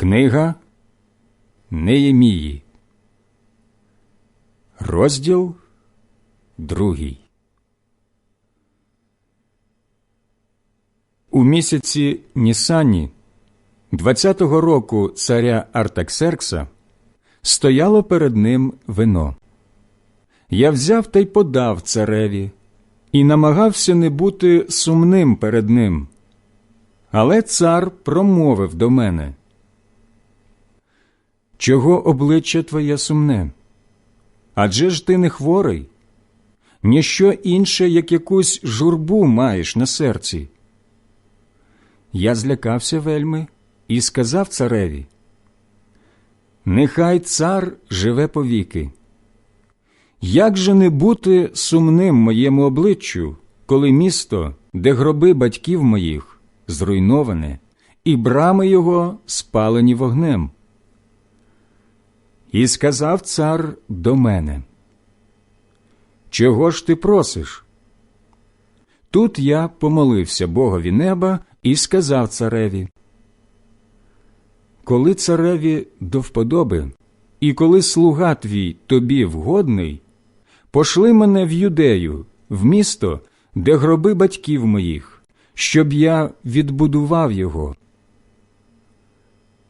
Книга Неємії, розділ другий. У місяці Нісані 20-го року царя Артаксеркса стояло перед ним вино. Я взяв та й подав цареві і намагався не бути сумним перед ним. Але цар промовив до мене Чого обличчя твоє сумне? Адже ж ти не хворий, ніщо інше, як якусь журбу маєш на серці. Я злякався вельми і сказав цареві Нехай цар живе повіки. Як же не бути сумним моєму обличчю, коли місто, де гроби батьків моїх, зруйноване, і брами його спалені вогнем? І сказав цар до мене, Чого ж ти просиш? Тут я помолився Богові неба і сказав цареві, Коли цареві до вподоби, і коли слуга твій тобі вгодний, пошли мене в юдею, в місто, де гроби батьків моїх, щоб я відбудував його.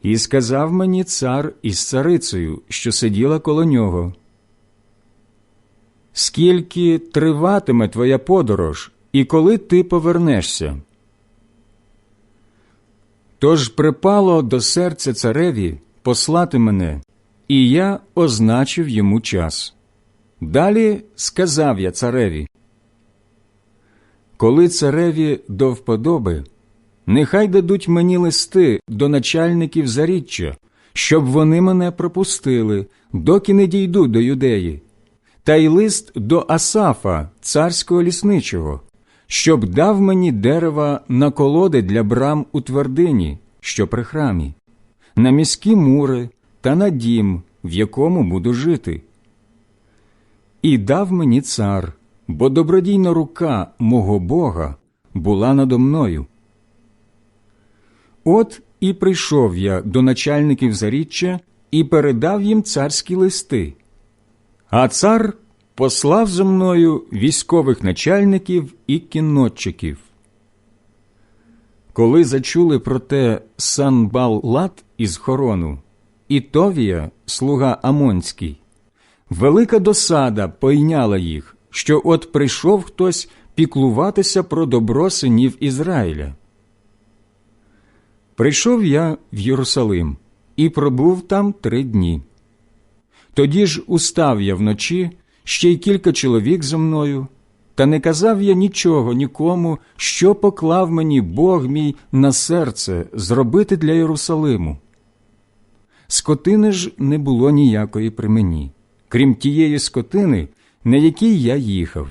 І сказав мені цар із царицею, що сиділа коло нього. Скільки триватиме твоя подорож, і коли ти повернешся? Тож припало до серця цареві послати мене, і я означив йому час. Далі сказав я цареві, коли цареві до вподоби, нехай дадуть мені листи до начальників заріччя, щоб вони мене пропустили, доки не дійду до юдеї, та й лист до Асафа, царського лісничого, щоб дав мені дерева на колоди для брам у твердині, що при храмі, на міські мури та на дім, в якому буду жити. І дав мені цар, бо добродійна рука мого Бога була надо мною. От і прийшов я до начальників заріччя і передав їм царські листи. А цар послав зо мною військових начальників і кіннотчиків. Коли зачули про те Санбал-Лат із хорону, і Товія, слуга Амонський, велика досада пойняла їх, що от прийшов хтось піклуватися про добро синів Ізраїля. Прийшов я в Єрусалим і пробув там три дні. Тоді ж устав я вночі ще й кілька чоловік зо мною, та не казав я нічого нікому, що поклав мені Бог мій на серце зробити для Єрусалиму. Скотини ж не було ніякої при мені, крім тієї скотини, на якій я їхав.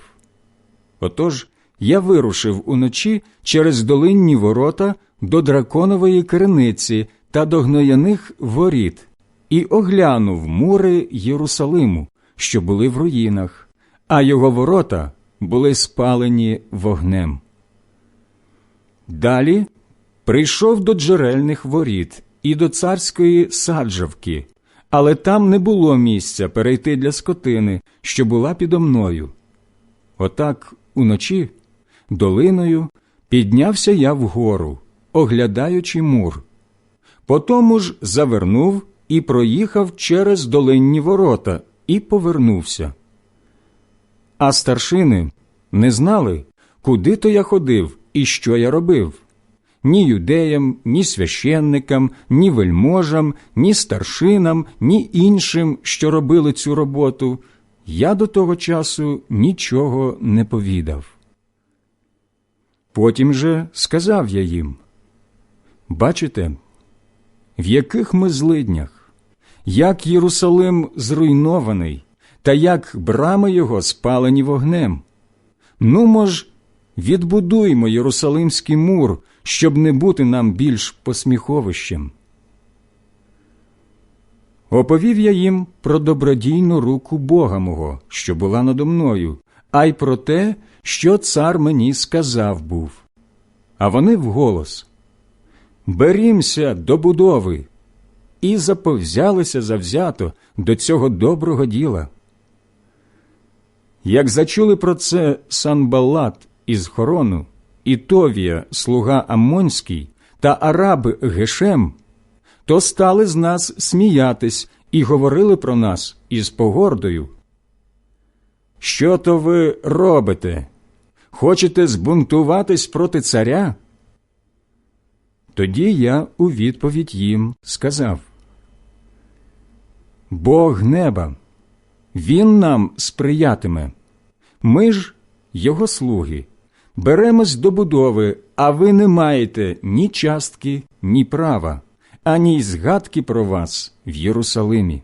Отож я вирушив уночі через долинні ворота до драконової криниці та до гнояних воріт і оглянув мури Єрусалиму, що були в руїнах, а його ворота були спалені вогнем. Далі прийшов до джерельних воріт і до царської саджавки, але там не було місця перейти для скотини, що була підо мною. Отак уночі долиною піднявся я вгору, оглядаючи мур. Потому ж завернув і проїхав через долинні ворота і повернувся. А старшини не знали, куди то я ходив і що я робив. Ні юдеям, ні священникам, ні вельможам, ні старшинам, ні іншим, що робили цю роботу, я до того часу нічого не повідав. Потім же сказав я їм Бачите, в яких ми злиднях, як Єрусалим зруйнований, та як брами його спалені вогнем. Ну, мож, відбудуймо Єрусалимський мур, щоб не бути нам більш посміховищем. Оповів я їм про добродійну руку Бога мого, що була надо мною, а й про те, що цар мені сказав був. А вони вголос Берімся до будови. і заповзялися завзято до цього доброго діла. Як зачули про це Санбалат із Хорону, і Товія, слуга Амонський, та араб Гешем, то стали з нас сміятись і говорили про нас із погордою. Що то ви робите? Хочете збунтуватись проти царя? Тоді я у відповідь їм сказав Бог неба, Він нам сприятиме. Ми ж, його слуги, беремось до будови, а ви не маєте ні частки, ні права, ані згадки про вас в Єрусалимі.